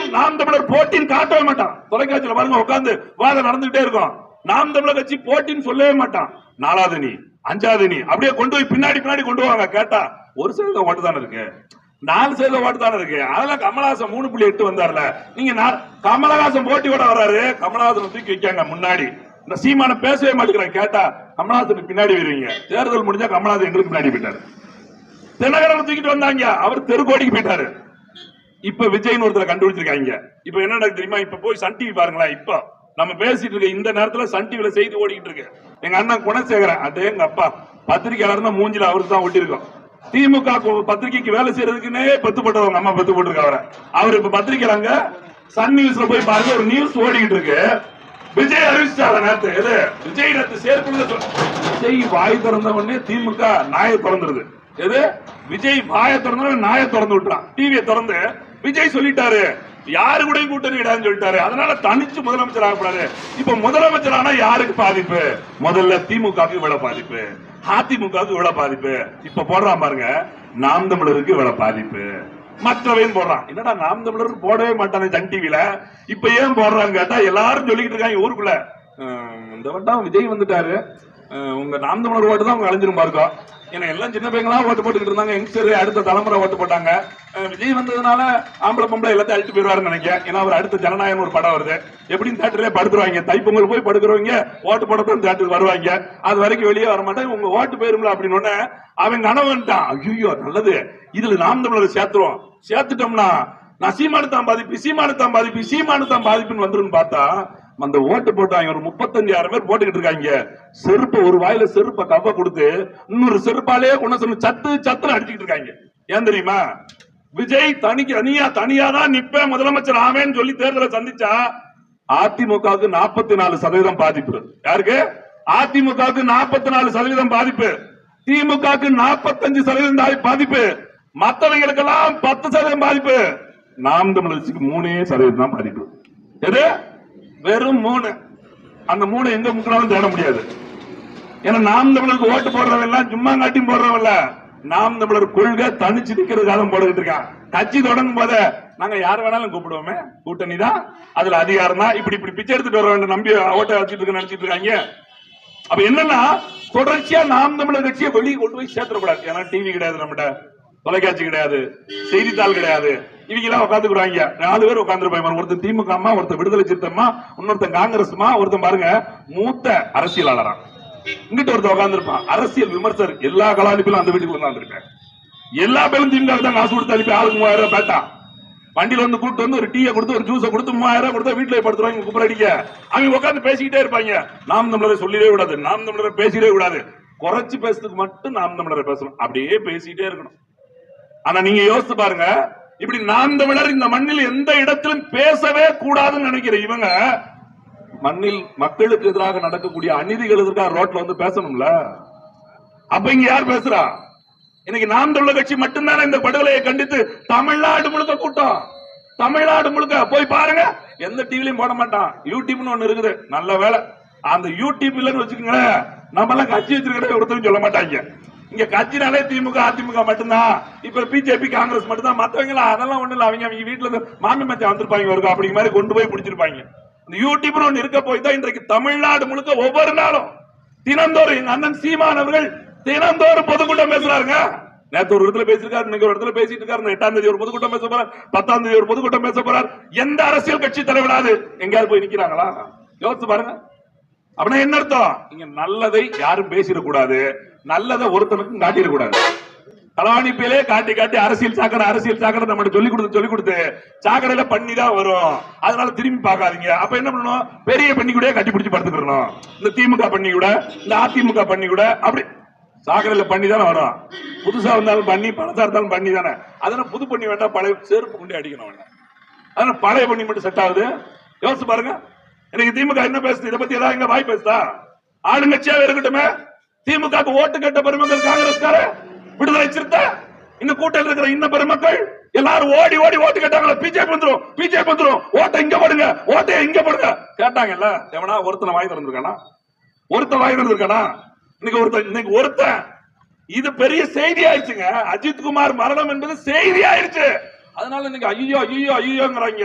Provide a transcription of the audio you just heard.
ஒருபோதும் நாம் தமிழர் போட்டின்னு காட்டவே மாட்டான் தொலைக்காட்சியில பாருங்க உட்கார்ந்து வாதம் நடந்துகிட்டே இருக்கும். நாம் தமிழர் கட்சி போட்டின்னு சொல்லவே மாட்டான் நாலாவது நீ அஞ்சாவது நீ அப்படியே கொண்டு போய் பின்னாடி பின்னாடி கொண்டு வாங்க கேட்டா ஒரு சதவீதம் ஓட்டு தானே இருக்கு? நாலு சதவீதம் ஓட்டு தானே இருக்கு? அதெல்லாம் கமலஹாசன் மூணு புள்ளி எட்டு வந்தார்ல. நீங்க நா- கமலஹாசன் போட்டியோட வர்றாரு கமலஹாசன் தூக்கி வைக்காங்க முன்னாடி. இந்த சீமான பேசவே மாட்டேங்கிறேன் கேட்டா கமலஹாசன் பின்னாடி வருவீங்க தேர்தல் முடிஞ்சா கமலஹாசன் எங்களுக்கு பின்னாடி போயிட்டாரு. தினகரன் தூக்கிட்டு வந்தாங்க. அவர் தெருக்கோடிக்கு போயிட்டாரு. இப்ப விஜய்னு ஒருத்தர் கண்டுபிடிச்சிருக்காங்க. இப்ப என்ன தெரியுமா? இப்ப போய் சன் டிவி பாருங்களேன் இப்ப. நம்ம பேசிட்டு இருக்க இந்த நேரத்துல சன் டிவில செய்தி ஓடிக்கிட்டு இருக்கு. எங்க அண்ணன் குணசேகரன் அதே எங்க அப்பா பத்திரிகையாளர்னா மூஞ்சில அவருக்கு தான் ஒட்டியிருக்கோம் திமுக பத்திரிகைக்கு வேலை செய்யறதுக்குன்னே பத்து போட்டவங்க அம்மா பத்து போட்டிருக்க அவர். இப்ப பத்திரிக்கைறாங்க சன் நியூஸ்ல போய் பாருங்க ஒரு நியூஸ் ஓடிக்கிட்டு இருக்கு. விஜய் அறிவிச்சார நேரத்து எது விஜய் நேரத்து சேர்ப்புல விஜய் வாய் திறந்த உடனே திமுக நாயை திறந்துருது. எது? விஜய் வாயை திறந்த நாயை திறந்து விட்டுறான். டிவியை திறந்து விஜய் சொல்லிட்டாரு. யாரு கூட கூட்டணி இடான்னு சொல்லிட்டாரு. அதனால தனிச்சு முதலமைச்சர் ஆகக்கூடாது. இப்ப முதலமைச்சர் ஆனா யாருக்கு பாதிப்பு? முதல்ல திமுகவுக்கு இவ்வளவு பாதிப்பு. அதிமுகவுக்கு இவ்வளவு பாதிப்பு. இப்ப போடுறான் பாருங்க. நாம் தமிழருக்கு இவ்வளவு பாதிப்பு. மற்றவையும் போடுறான். என்னடா நாம் தமிழர் போடவே மாட்டானே சன் டிவில? இப்ப ஏன் போடுறாங்க கேட்டா எல்லாரும் சொல்லிக்கிட்டு இருக்காங்க ஊருக்குள்ள. இந்த வட்டம் விஜய் வந்துட்டாரு. உங்க நாம் தமிழர் ஓட்டு தான் அவங்க அழிஞ்சிரும் பாருக்கோ. ஏன்னா எல்லாம் சின்ன பையங்களா ஓட்டு போட்டுக்கிட்டு இருந்தாங்க. யங்ஸ்டர் அடுத்த தலைமுறை ஓட்டு போட்டாங்க. விஜய் வந்ததுனால ஆம்பளை பொம்பளை எல்லாத்தையும் அழிச்சு போயிருவாருன்னு நினைக்கிறேன். ஏன்னா அவர் அடுத்த ஜனநாயகம் ஒரு படம் வருது. எப்படின்னு தேட்டர்லயே படுத்துருவாங்க. தைப்பொங்கல் போய் படுக்கிறவங்க ஓட்டு போடத்தான் தேட்டருக்கு வருவாங்க. அது வரைக்கும் வெளியே வர மாட்டாங்க உங்க ஓட்டு போயிருங்களா அப்படின்னு அவன் கணவன்ட்டான் ஐயோ நல்லது. இதுல நாம் தமிழரை சேர்த்துருவோம். சேர்த்துட்டோம்னா நான் சீமானு தான் பாதிப்பு சீமானு தான் பாதிப்பு சீமானு தான் பாதிப்புன்னு வந்துருன்னு பார்த்தா அந்த ஓட்டு போட்டாங்க. ஒரு முப்பத்தஞ்சாயிரம் பேர் போட்டுக்கிட்டு இருக்காங்க. செருப்பு ஒரு வாயில செருப்பை கவ கொடுத்து இன்னொரு செருப்பாலே கொண்டு சொல்லி சத்து சத்துன்னு அடிச்சுக்கிட்டு இருக்காங்க. ஏன் தெரியுமா? விஜய் தனிக்கு தனியா தனியா தான் நிப்பேன் முதலமைச்சர் ஆவேன்னு சொல்லி தேர்தலை சந்திச்சா அதிமுகவுக்கு நாற்பத்தி நாலு சதவீதம் பாதிப்பு. யாருக்கு? அதிமுகவுக்கு நாற்பத்தி நாலு சதவீதம் பாதிப்பு. திமுகவுக்கு நாற்பத்தஞ்சு சதவீதம் பாதிப்பு. மற்றவங்களுக்கெல்லாம் பத்து சதவீதம் பாதிப்பு. நாம் தமிழர்ச்சிக்கு மூணே சதவீதம் தான் பாதிப்பு. எது? வெறும் மூணு. அந்த மூணு எங்க முக்கினாலும் தேட முடியாது. ஏன்னா நாம் தமிழருக்கு ஓட்டு போடுறவங்க எல்லாம் சும்மா காட்டி போடுறவன்ல நாம் தமிழர் கொள்கை தனிச்சு நிக்கிறதுக்காக போட்டுக்கிட்டு இருக்கான். கட்சி தொடங்கும் போத நாங்க யார் வேணாலும் கூப்பிடுவோமே. கூட்டணி தான். அதுல அதிகாரம் தான். இப்படி இப்படி பிச்சை எடுத்துட்டு வர வேண்டும். நம்பி ஓட்ட வச்சுட்டு இருக்க நினைச்சிட்டு இருக்காங்க. அப்ப என்னன்னா தொடர்ச்சியா நாம் தமிழர் கட்சியை வெளியே கொண்டு போய் சேர்த்துடக்கூடாது. ஏன்னா டிவி கிடையாது நம்மகிட்ட. தொலைக்காட்சி கிடையாது. செய்தித்தாள் கிடையாது. இவங்க எல்லாம் உட்காந்துக்குறாங்க நாலு பேர் உட்காந்துருப்பாங்க ஒருத்தன் திமுக அம்மா ஒருத்தர் விடுதலை சித்தம்மா இன்னொருத்தன் காங்கிரஸ்மா ஒருத்தன் பாருங்க மூத்த அரசியலாளரா. இங்கிட்ட ஒருத்தர் உட்காந்துருப்பான் அரசியல் விமர்சர் எல்லா கலாநிப்பிலும் அந்த வீட்டுக்கு உட்காந்துருக்கேன் எல்லா பேரும் திமுக தான் காசு கொடுத்து அனுப்பி ஆளுக்கு மூவாயிரம் ரூபாய் பேட்டா. வண்டியில வந்து கூட்டு வந்து ஒரு டீயை கொடுத்து ஒரு ஜூஸை கொடுத்து மூவாயிரம் ரூபாய் கொடுத்தா வீட்டுல படுத்துருவாங்க குப்பர் அடிக்க. அவங்க உட்காந்து பேசிக்கிட்டே இருப்பாங்க. நாம் தமிழரை சொல்லிடவே கூடாது. நாம் தமிழரை பேசிடவே கூடாது. குறைச்சு பேசுறதுக்கு மட்டும் நாம் தமிழரை பேசணும். அப்படியே பேசிக்கிட்டே இருக்கணும். ஆனா நீங்க யோசித்து பாருங்க இப்படி நாம் தமிழர் இந்த மண்ணில் எந்த இடத்திலும் பேசவே கூடாதுன்னு நினைக்கிற இவங்க மண்ணில் மக்களுக்கு எதிராக நடக்கக்கூடிய அநீதிகள் இருக்கா ரோட்ல வந்து பேசணும்ல? அப்ப இங்க யார் பேசுறா? இன்னைக்கு நாம் தமிழர் கட்சி மட்டும்தானே இந்த படுகொலையை கண்டித்து தமிழ்நாடு முழுக்க கூட்டம். தமிழ்நாடு முழுக்க. போய் பாருங்க. எந்த டிவிலையும் போட மாட்டான். யூடியூப்னு ஒண்ணு இருக்குது. நல்ல வேலை. அந்த யூடியூப் இல்லைன்னு வச்சுக்கோங்களேன் நம்ம எல்லாம் கட்சி வச்சிருக்கிறத ஒருத்தரும் சொல்ல மாட்டாங்க. இங்க கட்சினாலே திமுக அதிமுக மட்டும்தான். இப்ப பிஜேபி காங்கிரஸ் மட்டும்தான். மத்தவங்க அதெல்லாம் ஒண்ணு இல்ல. அவங்க அவங்க வீட்டுல இருந்து மாமி மச்சான் வந்திருப்பாங்க ஒரு அப்படிங்க மாதிரி கொண்டு போய் பிடிச்சிருப்பாங்க. இந்த யூடியூப்னு ஒண்ணு இருக்க போய் தான் இன்றைக்கு தமிழ்நாடு முழுக்க ஒவ்வொரு நாளும் தினந்தோறும் எங்க அண்ணன் சீமான் அவர்கள் தினந்தோறும் பொதுக்கூட்டம் பேசுறாருங்க. நேற்று ஒரு இடத்துல பேசிருக்காரு இன்னைக்கு ஒரு இடத்துல பேசிட்டு இருக்காரு. எட்டாம் தேதி ஒரு பொதுக்கூட்டம் பேச போறார். பத்தாம் தேதி ஒரு பொதுக்கூட்டம் பேச போறார். எந்த அரசியல் கட்சி தலைவராது? எங்கேயாவது போய் நிக்கிறாங்களா? யோசிச்சு பாருங்க. அப்படின்னா என்ன அர்த்தம்? நீங்க நல்லதை யாரும் பேசிடக்கூடாது. நல்லதை ஒருத்தனுக்கும் காட்டிடக்கூடாது. கலவாணிப்பிலே காட்டி காட்டி அரசியல் சாக்கடை அரசியல் சாக்கடை நம்ம சொல்லி கொடுத்து சொல்லி கொடுத்து சாக்கடையில பண்ணி தான் வரும். அதனால திரும்பி பார்க்காதீங்க. அப்ப என்ன பண்ணணும்? பெரிய பண்ணி கூட கட்டி பிடிச்சி படுத்துக்கிறணும். இந்த திமுக பண்ணி கூட இந்த அதிமுக பண்ணி கூட அப்படி சாக்கடையில பண்ணி தானே வரும். புதுசா இருந்தாலும் பண்ணி பணத்தா இருந்தாலும் பண்ணி தானே. அதனால புது பண்ணி வேண்டாம் பழைய செருப்பு கொண்டு அடிக்கணும் அதனால பழைய பண்ணி மட்டும் செட் ஆகுது. யோசிச்சு பாருங்க. எனக்கு திமுக என்ன பேசுது? இதை பத்தி ஏதாவது எங்க வாய் பேசுதா? ஆளுங்கட்சியாவே இருக்கட்டுமே. திமுக ஓட்டு கேட்ட பெருமக்கள் காங்கிரஸ்கார விடுதலை சிறுத்தை இந்த கூட்டத்தில் இருக்கிற இந்த பெருமக்கள் எல்லாரும் ஓடி ஓடி ஓட்டு கேட்டாங்களா? பிஜேபி வந்துரும் பிஜேபி வந்துரும். ஓட்டை இங்க போடுங்க ஓட்டை இங்க போடுங்க. கேட்டாங்கல்ல எவனா ஒருத்தனை வாய் திறந்திருக்கானா? ஒருத்தன் வாய் திறந்திருக்கானா? இன்னைக்கு ஒருத்தன் இன்னைக்கு ஒருத்தன். இது பெரிய செய்தி ஆயிடுச்சுங்க. அஜித் குமார் மரணம் என்பது செய்தி ஆயிடுச்சு. அதனால நீங்க ஐயோ ஐயோ ஐயோங்கிறாங்க.